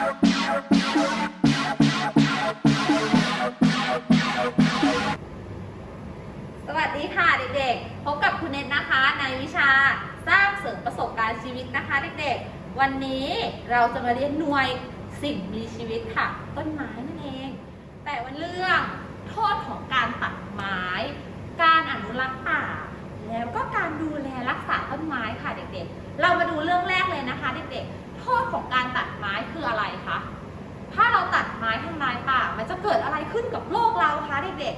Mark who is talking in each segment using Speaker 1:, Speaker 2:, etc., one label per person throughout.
Speaker 1: สวัสดีค่ะเด็กๆ พบกับคุณเนตนะคะในวิชาสร้างเสริมประสบการณ์ชีวิตนะคะเด็กๆ วันนี้เราจะมาเรียนหน่วยสิ่งมีชีวิตค่ะ ต้นไม้นั่นเอง แต่วันเรื่องโทษของการตัดไม้ การอนุรักษ์ป่า แล้วก็การดูแลรักษาต้นไม้ค่ะเด็กๆ เรามาดูเรื่องแรกเลยนะคะเด็กๆ โทษของการตัด เด็ก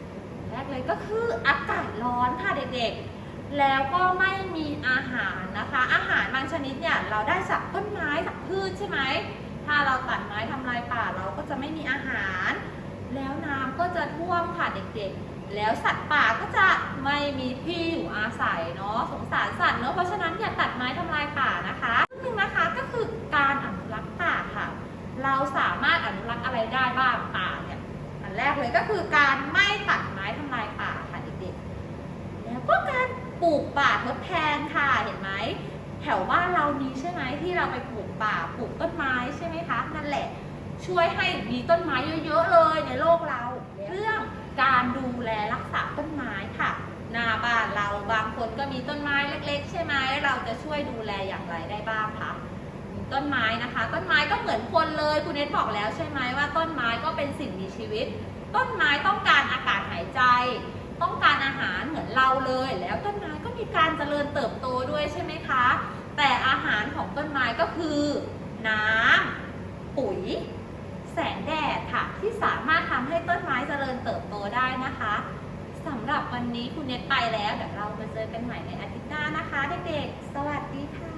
Speaker 1: ๆ แรกเลยก็คืออากาศร้อนค่ะเด็กๆ แล้วก็ไม่มีอาหารนะคะ อาหารบางชนิดเนี่ยเราได้จากต้นไม้จากพืชใช่ไหม ถ้าเราตัดไม้ทำลายป่าเราก็จะไม่มีอาหาร แล้วน้ำก็จะท่วมค่ะเด็กๆแล้วสัตว์ป่าก็จะไม่มีที่อยู่อาศัยเนาะสงสารสัตว์เนาะเพราะฉะนั้นอย่าตัดไม้ทำลายป่านะคะอีกหนึ่งนะคะก็คือการอนุรักษ์ป่าค่ะ เราสามารถอนุรักษ์อะไรได้บ้างป่าเนี่ย อันแรกเลยก็คือการไม่ตัดไม้ทำลายป่าค่ะเด็กๆ แล้วก็การ ป่าทดแทนค่ะเห็นไหมแถวบ้านเรามีใช่ไหมที่เราไปปลูกป่าปลูกต้นไม้ใช่ไหมคะนั่นแหละ ช่วยให้มีต้นไม้เยอะๆเลยในโลกเรา เรื่องการดูแลรักษาต้นไม้ค่ะ หน้าบ้านเราบางคนก็มีต้นไม้เล็ก ๆ ใช่ไหมเราจะช่วยดูแลอย่างไรได้บ้างคะต้นไม้นะคะ ต้นไม้ก็เหมือนคนเลยคุณเนทบอกแล้วใช่ไหมว่าต้นไม้ก็เป็นสิ่งมีชีวิต ต้นไม้ต้องการอาก การเจริญเติบโตด้วยใช่ไหมคะ แต่อาหารของต้นไม้ก็คือ น้ำปุ๋ย แสงแดดค่ะ ที่สามารถทำให้ต้นไม้เจริญเติบโตได้นะคะสำหรับวันนี้คุณเนตไปแล้ว เดี๋ยวเรามาเจอกันใหม่ในอาทิตย์หน้านะคะเด็กๆ สวัสดีค่ะ